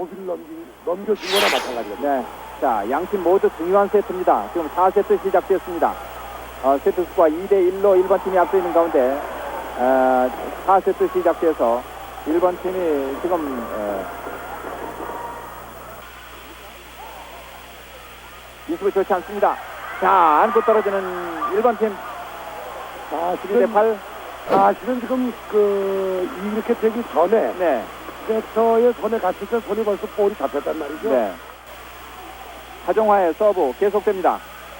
고기를 넘기, 넘겨준 거나 마찬가지거든요. 네. 자, 양팀 모두 중요한 세트입니다. 지금 4세트 시작됐습니다. 어, 세트 스코어 2대 1로 1번 팀이 앞서 있는 가운데 어, 4세트 시작돼서 1번 팀이 지금 어, 미수가 좋지 않습니다. 자, 안고 떨어지는 1번 팀 아, 12대 지금, 8. 사실은 지금 그, 이렇게 되기 전에, 네. 세터의 손에 갔을 때 손이 벌써 볼이 잡혔단 말이죠. 네. 하종화의 서브 계속됩니다.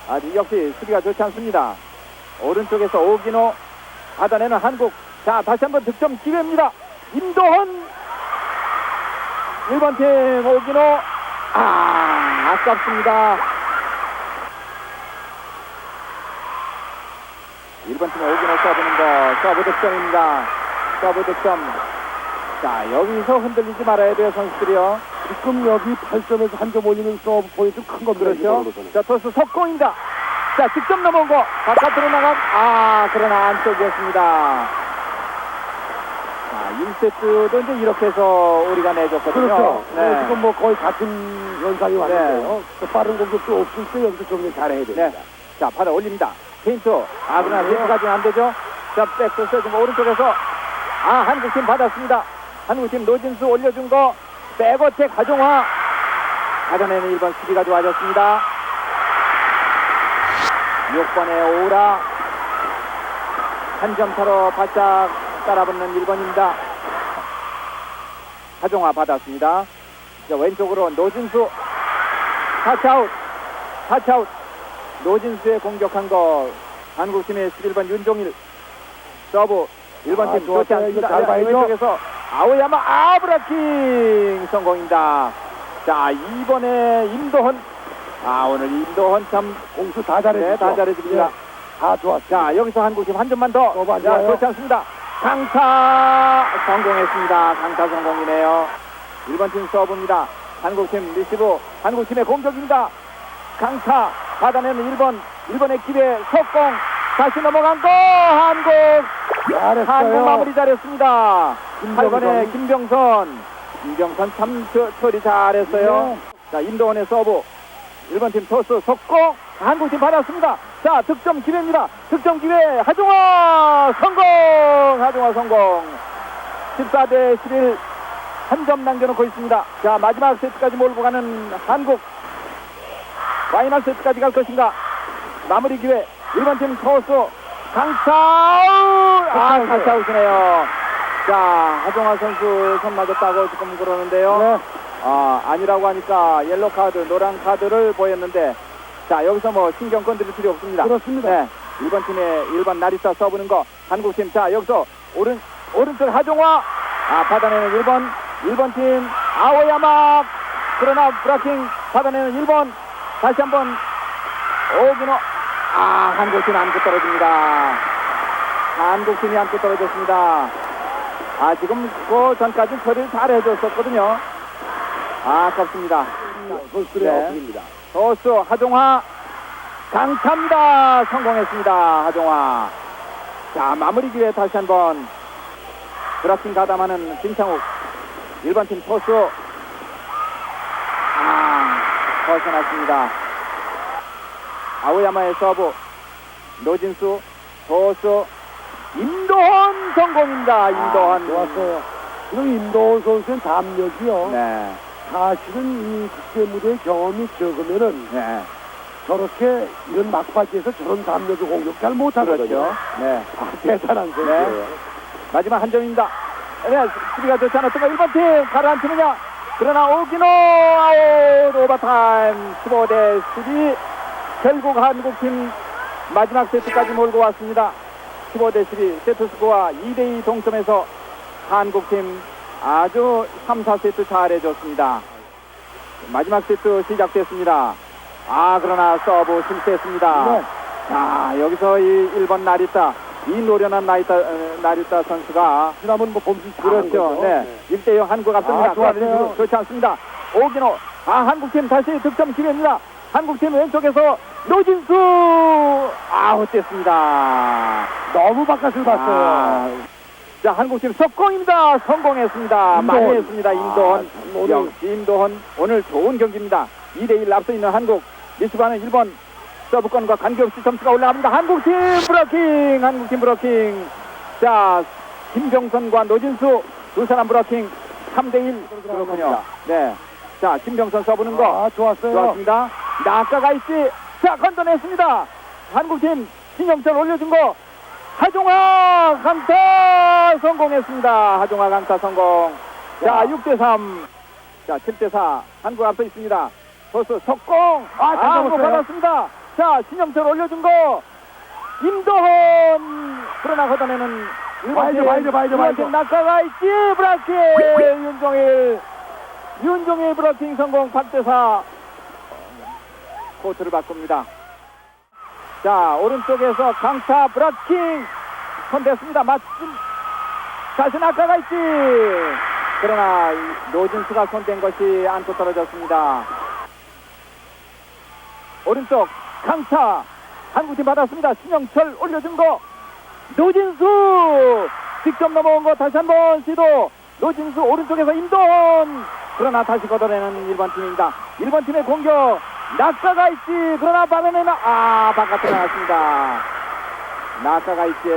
아직 역시 수비가 좋지 않습니다. 오른쪽에서 오기노 받아내는 한국. 자, 다시 한번 득점 기회입니다. 임도헌 1번 팀 오기노. 아, 아깝습니다. 1번 팀 오기노 서브는 거 서브 득점입니다. 서브 득점. 자, 여기서 흔들리지 말아야 돼요, 선수들이요. 지금 여기 8점에서 한 점 올리는 서브 포인트 큰 겁니다. 그렇죠. 자, 토스 석공입니다. 자, 직접 넘어온 거 바깥으로 나간 아, 그러나 안쪽이었습니다. 자, 1세트도 이제 이렇게 해서 우리가 내줬거든요. 그렇죠. 네. 네, 지금 뭐 거의 같은 현상이 왔는데요. 또 빠른 공격도 없을 때 여기서 정리 잘해야 됩니다. 네. 자, 받아 올립니다. 페인트. 아, 그러나 페인트까지는 안 되죠. 자, 백토스 지금 오른쪽에서 아, 한국팀 받았습니다. 한국팀 노진수 올려준 거 백어택 하종화. 받아내는 1번 수비가 좋아졌습니다. 6번의 오라. 한 점 차로 바짝 따라붙는 1번입니다. 하종화 받았습니다. 자, 왼쪽으로 노진수. 타치아웃. 타치아웃. 노진수의 공격한 거 한국팀의 11번 윤종일 서브 1번 아, 팀 좋지 좋았어요. 않습니다. 잘 봐야죠. 왼쪽에서 아오야마 아브라킹 성공입니다. 자 2번에 임도헌 아 오늘 임도헌 참 공수 다 잘해주죠. 네, 다 잘해줍니다. 네, 다 좋았어요. 자 여기서 한국팀 한 점만 더. 서브 안 자. 좋지 않습니다. 강타 성공했습니다. 강타 성공이네요. 1번 팀 서브입니다. 한국팀 리시브 한국팀의 공격입니다. 강타 받아내는 1번 1번의 기회 석공 다시 넘어간 거 한국 잘했어요. 한국 마무리 잘했습니다. 김병선. 8번의 김병선 김병선 참 처, 처리 잘했어요. 네. 자 임도원의 서브 1번 팀 토스 속공 한국팀 받았습니다. 자 득점 기회입니다. 득점 기회 하종화 성공 하종화 성공 14대 11 한 점 남겨놓고 있습니다. 자 마지막 세트까지 몰고 가는 한국 파이널 세트까지 갈 것인가 마무리 기회 1번 팀 토스 강차우 아 강차우시네요. 자 하종화 선수 손 맞았다고 지금 그러는데요. 네. 아, 아니라고 하니까 옐로 카드, 노란 카드를 보였는데 자, 여기서 뭐 신경 건드릴 필요 없습니다. 그렇습니다. 네. 1번 팀의 1번 나리사 서브는 거 한국 팀 자, 여기서 오른 오른쪽 하종화 아, 받아내는 1번 1번 팀 아오야마 그러나 브라킹 받아내는 1번 다시 한번 오기노 아, 한국팀 안고 떨어집니다. 한국팀이 안고 떨어졌습니다. 아, 지금 그 전까지 처리를 잘 해줬었거든요. 아, 아깝습니다. 선수들의 네. 어필입니다. 토스 하종화 강타입니다. 성공했습니다. 하종화. 자 마무리 기회 다시 한번 드라킹 가담하는 김창욱 1번 팀 토스 아 벗어났습니다. 아우야마의 서브 노진수 토스 임도헌 성공입니다. 임도헌 아, 좋았어요. 지금 임도원 선수의 담력이요. 네, 사실은 이 국제 무대 경험이 적으면은 네, 저렇게 이런 막바지에서 저런 담력의 공격 잘 못하거든요. 그렇죠. 네. 아, 대단한 선수예요. 마지막 한 점입니다. 네, 수비가 좋지 않았던 거 1번 팀 가라앉히느냐. 그러나 오기노 아웃 오버타임 15대 12 결국 한국팀 마지막 세트까지 몰고 왔습니다. 15대 12 세트 스코어 2대 2 동점에서 한국팀 아주 3, 4세트 잘해줬습니다. 마지막 세트 시작됐습니다. 아 그러나 서브 실패했습니다. 네. 자 여기서 이 1번 나리타 이 노련한 나리타, 어, 나리타 선수가 지난번 뭐 범실 그렇죠. 네. 1대 0 한국 앞섭니다. 아, 좋았어요. 좋지 않습니다. 오기노. 아, 한국팀 다시 득점 기회입니다. 한국팀 왼쪽에서 노진수 아웃됐습니다. 너무 바깥을 봤어요. 아, 자, 한국팀 석공입니다. 성공했습니다. 많이 했습니다. 임도헌. 아, 참 오늘- 역시 임도헌 오늘 좋은 경기입니다. 2대1 앞서 있는 한국. 리스바는 1번 서브권과 관계없이 점수가 올라갑니다. 한국팀 브로킹! 한국팀 브로킹! 자, 김병선과 노진수 두 사람 브로킹 3대1 그렇군요. 네. 자, 김병선 서브는 거. 아, 좋았어요. 좋았습니다. 낙가가 있지. 자, 건져냈습니다. 한국팀 신영철 올려준 거. 하종아 강타 성공했습니다. 하종아 강타 성공. 자, 야. 6대 3. 자, 7대 4. 한국 앞서 있습니다. 토스 석공. 아, 잘 잡았어요. 받았습니다. 자, 신영철 올려준 거. 임도헌. 그러나 걷어내는 봐야죠, 봐야죠. 낙가가 있지. 브라킹. 윤종일. 윤종일 브라킹 성공 8대4. 코트를 바꿉니다. 자, 오른쪽에서 강타 브라킹 손댔습니다. 맞춤. 다시 낙가가 있지. 그러나 이 노진수가 손댄 것이 안고 떨어졌습니다. 오른쪽 강타 한국팀 받았습니다. 신영철 올려준 거 노진수 직접 넘어온 거 다시 한번 시도 노진수 오른쪽에서 임도원 그러나 다시 걷어내는 1번 팀입니다. 1번 팀의 공격 낙가가 있지. 그러나 밤에는 아 바깥으로 나왔습니다. 낙가가 있지.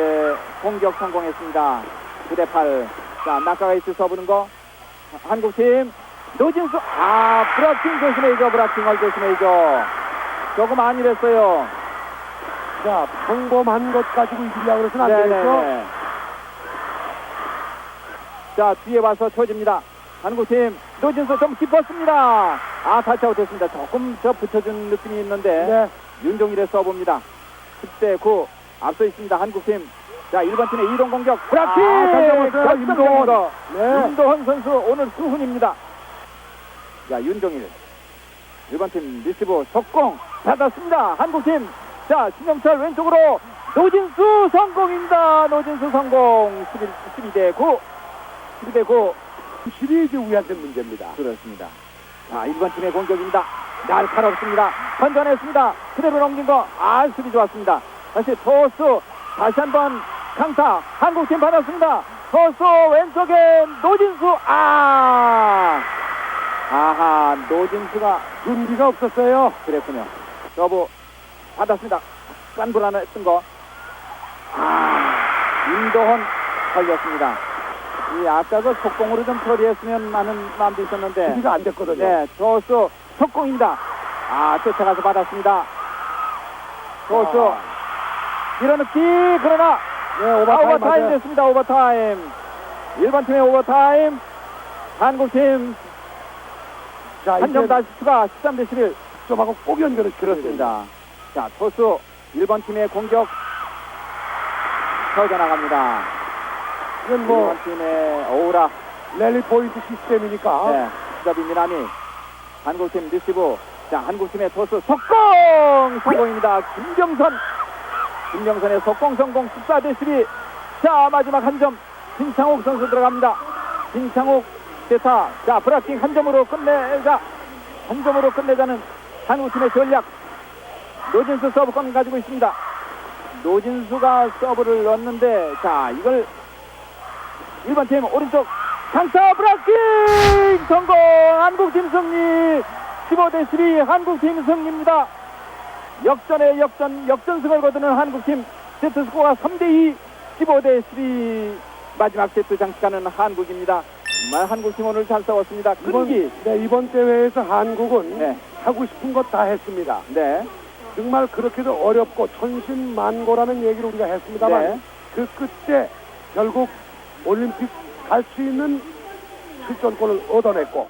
공격 성공했습니다. 9대 8 자 낙가가 있지 써보는 거. 한국팀. 노진수. 아 브라킹 조심해야죠. 브라킹을 조심해야죠. 조금 안일했어요. 자, 평범한 것 가지고 이기려고 그래서는 안 되겠죠? 자 뒤에 와서 쳐집니다. 한국팀 노진수 좀 깊었습니다. 아 타치아웃 됐습니다. 조금 저 붙여준 느낌이 있는데 네. 윤종일의 서브입니다. 10대 9 앞서 있습니다. 한국팀 자 1번 팀의 이동 공격 브라킹 아. 거. 네. 윤도헌 선수 오늘 수훈입니다. 자 윤종일 1번 팀 리시브 속공 받았습니다. 한국팀 자 신영철 왼쪽으로 노진수 성공입니다. 노진수 성공 11, 12대 9 12대 9 시리즈 우리한테 문제입니다. 그렇습니다. 자 1번 팀의 공격입니다. 날카롭습니다. 건져냈습니다. 그대로 넘긴 거 아 수비 좋았습니다. 다시 토스 다시 한번 강타 한국팀 받았습니다. 토스 왼쪽에 노진수 아 아하 노진수가 준비가 없었어요. 그랬군요. 여보 받았습니다. 깐불안했던 거. 아 임도헌 걸렸습니다. 이 아까도 속공으로 좀 처리했으면 하는 마음도 있었는데 준비가 안 됐거든요. 네, 조수 속공입니다. 아, 쫓아가서 받았습니다. 조수 아. 밀어넣기 그러나 네, 아, 오버타임 오버타임 맞아요. 됐습니다. 오버타임. 일반 팀의 오버타임. 한국팀 자, 한점 이제 다시 추가 13 대 11. 점하고 꼭 연결을 그렇습니다. 자, 토수 1번 팀의 공격 터져 나갑니다. 이건 뭐 1번 팀의 오우라. 랠리 포인트 시스템이니까. 네, 수자비 미나미 한국팀 리시브. 자 한국팀의 토스 속공! 성공입니다. 김경선. 김경선의 속공 성공. 14대 12 자 마지막 한 점. 김창욱 선수 들어갑니다. 김창욱 대타 자 브라킹 한 점으로 끝내자. 한 점으로 끝내자는 한국팀의 전략. 노진수 서브권 가지고 있습니다. 노진수가 서브를 넣었는데 자 이걸 1번 팀 오른쪽 강타 브라킹 성공 한국팀 승리 15대 12 한국팀 승리입니다 역전의 역전 역전승을 거두는 한국팀 세트 스코어가 3대2 15대 12 마지막 세트 장식하는 한국입니다 정말 한국팀 오늘 잘 싸웠습니다 이번, 끈기 네, 이번 대회에서 한국은 네. 하고 싶은 것 다 했습니다. 네. 정말 그렇게도 어렵고 천신만고라는 얘기를 우리가 했습니다만 네. 그 끝에 결국 올림픽 갈 수 있는 출전권을 얻어냈고